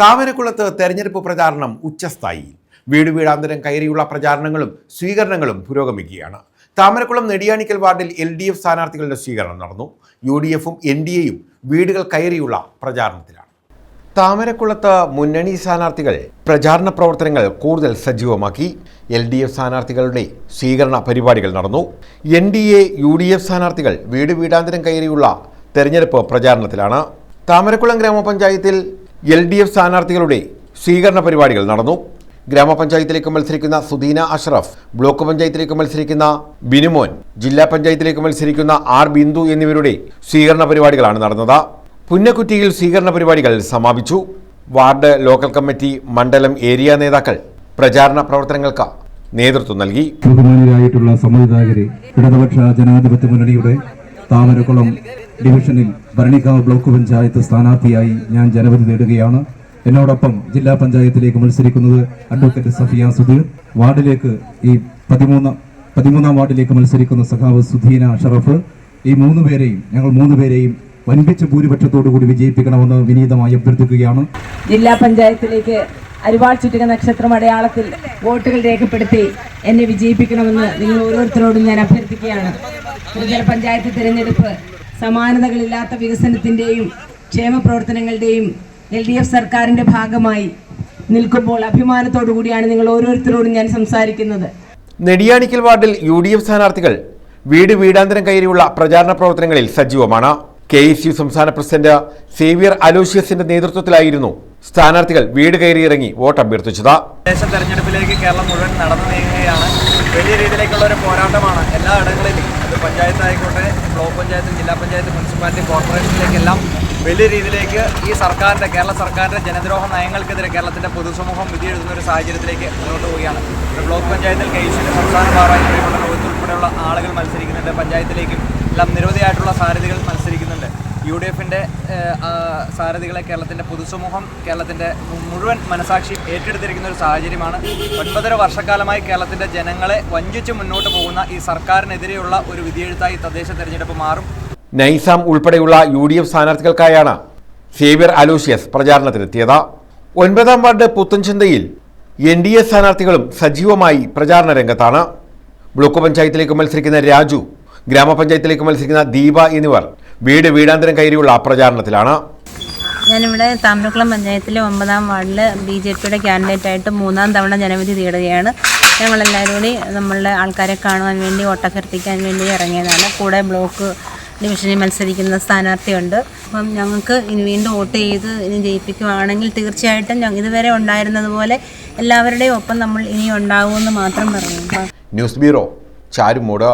താമരക്കുളത്ത് തെരഞ്ഞെടുപ്പ് പ്രചാരണം ഉച്ചസ്ഥായിയിൽ. വീട് വീടാന്തരം കയറിയുള്ള പ്രചാരണങ്ങളും സ്വീകരണങ്ങളും പുരോഗമിക്കുകയാണ്. താമരക്കുളം നെടിയാണിക്കൽ വാർഡിൽ എൽ ഡി എഫ് സ്ഥാനാർത്ഥികളുടെ സ്വീകരണം നടന്നു. യു ഡി എഫും എൻ ഡി എയും വീടുകൾ കയറിയുള്ള പ്രചാരണത്തിലാണ്. താമരക്കുളത്ത് മുന്നണി സ്ഥാനാർത്ഥികൾ പ്രചാരണ പ്രവർത്തനങ്ങൾ കൂടുതൽ സജീവമാക്കി. എൽ ഡി എഫ് സ്ഥാനാർത്ഥികളുടെ സ്വീകരണ പരിപാടികൾ നടന്നു. N D A U D F സ്ഥാനാർത്ഥികൾ വീട് വീടാന്തരം കയറിയുള്ള തെരഞ്ഞെടുപ്പ് പ്രചാരണത്തിലാണ്. താമരക്കുളം ഗ്രാമപഞ്ചായത്തിൽ എൽ ഡി എഫ് സ്ഥാനാർത്ഥികളുടെ സ്വീകരണ പരിപാടികൾ നടന്നു. ഗ്രാമപഞ്ചായത്തിലേക്ക് മത്സരിക്കുന്ന സുദീന അഷ്റഫ് ബ്ലോക്ക് പഞ്ചായത്തിലേക്ക് മത്സരിക്കുന്ന ബിനുമോൻ ജില്ലാ പഞ്ചായത്തിലേക്ക് മത്സരിക്കുന്ന ആർ ബിന്ദു എന്നിവരുടെ സ്വീകരണ പരിപാടികളാണ് നടന്നത്. പുന്നക്കുറ്റിയിൽ സ്വീകരണ പരിപാടികൾ സമാപിച്ചു. വാർഡ് ലോക്കൽ കമ്മിറ്റി മണ്ഡലം ഏരിയ നേതാക്കൾ പ്രചാരണ പ്രവർത്തനങ്ങൾക്ക് നേതൃത്വം നൽകി. ബഹുമാനിയായിട്ടുള്ള സമ്മതിദായകരെ ഇടതുപക്ഷ ജനാധിപത്യ മുന്നണിയുടെ താമരക്കുളം ഡിവിഷനിൽ ഭരണിക്കാവ് ബ്ലോക്ക് പഞ്ചായത്ത് സ്ഥാനാർത്ഥിയായി ഞാൻ ജനവിധി നേടുകയാണ്. എന്നോടൊപ്പം ജില്ലാ പഞ്ചായത്തിലേക്ക് മത്സരിക്കുന്നത് അഡ്വക്കേറ്റ് സഫിയ സുധീർ. വാർഡിലേക്ക് ഈ പതിമൂന്ന് പതിമൂന്നാം വാർഡിലേക്ക് മത്സരിക്കുന്ന സഖാവ് സുധീന ഷറഫ്. ഈ മൂന്ന് പേരെയും ഞങ്ങൾ മൂന്ന് പേരെയും വൻപിച്ച ഭൂരിപക്ഷത്തോടു കൂടി വിജയിപ്പിക്കണമെന്ന് വിനീതമായി അഭ്യർത്ഥിക്കുകയാണ്. ജില്ലാ പഞ്ചായത്തിലേക്ക് അരുവാൾ ചുറ്റുക നക്ഷത്രം അടയാളത്തിൽ വോട്ടുകൾ രേഖപ്പെടുത്തി എന്നെ വിജയിപ്പിക്കണമെന്ന് നിങ്ങൾ ഓരോരുത്തരോടും ഞാൻ അഭ്യർത്ഥിക്കുകയാണ്. ത്രിതല പഞ്ചായത്ത് തിരഞ്ഞെടുപ്പ് സമാനതകളില്ലാത്ത വികസനത്തിന്റെയും ക്ഷേമ പ്രവർത്തനങ്ങളുടെയും എൽ ഡി എഫ് സർക്കാരിന്റെ ഭാഗമായി നിൽക്കുമ്പോൾ അഭിമാനത്തോടു കൂടിയാണ് നിങ്ങൾ ഓരോരുത്തരോടും ഞാൻ സംസാരിക്കുന്നത്. നെടിയാണിക്കൽ വാർഡിൽ യു ഡി എഫ് സ്ഥാനാർത്ഥികൾ വീട് വീടാന്തരം കയറിയുള്ള പ്രചാരണ പ്രവർത്തനങ്ങളിൽ സജീവമാണ്. കെ എസ് യു സംസ്ഥാന പ്രസിഡന്റ് സേവിയർ അലോഷ്യസിന്റെ നേതൃത്വത്തിലായിരുന്നു സ്ഥാനാർത്ഥികൾ വീട് കയറിയിറങ്ങി വോട്ട് അഭ്യർത്ഥിച്ചത്. തെരഞ്ഞെടുപ്പിലേക്ക് കേരളം മുഴുവൻ നടന്നു നീങ്ങുകയാണ്. വലിയ രീതിയിലേക്കുള്ള ഒരു പോരാട്ടമാണ് എല്ലാ ഇടങ്ങളിലും അത് പഞ്ചായത്ത് ആയിക്കോട്ടെ ബ്ലോക്ക് പഞ്ചായത്തും ജില്ലാ പഞ്ചായത്ത് മുനിസിപ്പാലിറ്റി കോർപ്പറേഷനിലേക്കെല്ലാം വലിയ രീതിയിലേക്ക് ഈ സർക്കാരിന്റെ കേരള സർക്കാരിന്റെ ജനദ്രോഹ നയങ്ങൾക്കെതിരെ കേരളത്തിന്റെ പൊതുസമൂഹം വിധി എഴുതുന്ന ഒരു സാഹചര്യത്തിലേക്ക് മുന്നോട്ട് പോവുകയാണ്. ബ്ലോക്ക് പഞ്ചായത്തിൽ കേസിന്റെ സംസ്ഥാന ഭാരമായി കഴിവുള്ള രോഹിത് ഉൾപ്പെടെയുള്ള ആളുകൾ മത്സരിക്കുന്നുണ്ട്. പഞ്ചായത്തിലേക്കും എല്ലാം നിരവധിയായിട്ടുള്ള സാരഥികൾ മത്സരിക്കുന്നുണ്ട്. യു ഡി എഫിന്റെ സാരഥികളെ കേരളത്തിന്റെ പൊതുസമൂഹം കേരളത്തിന്റെ മുഴുവൻ മനസാക്ഷിയും ഏറ്റെടുത്തിരിക്കുന്ന ഒരു സാഹചര്യമാണ്. ഒൻപതര വർഷക്കാലമായി കേരളത്തിന്റെ ജനങ്ങളെ വഞ്ചിച്ച് മുന്നോട്ട് പോകുന്ന ഈ സർക്കാരിനെതിരെയുള്ള ഒരു വിധിയെഴുത്തായി തദ്ദേശ തെരഞ്ഞെടുപ്പ് മാറും. നൈസാം ഉൾപ്പെടെയുള്ള യു ഡി എഫ് സ്ഥാനാർത്ഥികൾക്കായാണ് സേവ്യർ അലൂഷ്യസ് പ്രചാരണത്തിനെത്തിയത്. ഒൻപതാം വാർഡ് പുത്തൻചന്തയിൽ എൻ ഡി എ സ്ഥാനാർത്ഥികളും സജീവമായി പ്രചാരണ രംഗത്താണ്. ബ്ലോക്ക് പഞ്ചായത്തിലേക്ക് മത്സരിക്കുന്ന രാജു ഗ്രാമപഞ്ചായത്തിലേക്ക് മത്സരിക്കുന്ന ദീപ എന്നിവർ വീട് വീടാന്തരം കയറിയുള്ള പ്രചാരണത്തിലാണ് ഞാനിവിടെ താമരക്കുളം പഞ്ചായത്തിലെ ഒമ്പതാം വാർഡിൽ ബി ജെ പിയുടെ ക്യാൻഡിഡേറ്റായിട്ട് മൂന്നാം തവണ ജനവിധി തേടുകയാണ്. ഞങ്ങളെല്ലാവരും കൂടി നമ്മളുടെ ആൾക്കാരെ കാണുവാൻ വേണ്ടി വോട്ടഭ്യർത്ഥിക്കാൻ വേണ്ടി ഇറങ്ങിയതാണ്. കൂടെ ബ്ലോക്ക് ഡിവിഷനിൽ മത്സരിക്കുന്ന സ്ഥാനാർത്ഥിയുണ്ട്. അപ്പം ഞങ്ങൾക്ക് ഇനി വീണ്ടും വോട്ട് ചെയ്ത് ഇനി ജയിപ്പിക്കുകയാണെങ്കിൽ തീർച്ചയായിട്ടും ഇതുവരെ ഉണ്ടായിരുന്നതുപോലെ എല്ലാവരുടെയും ഒപ്പം നമ്മൾ ഇനി ഉണ്ടാകുമെന്ന് മാത്രം പറഞ്ഞു. News bureau Charummood.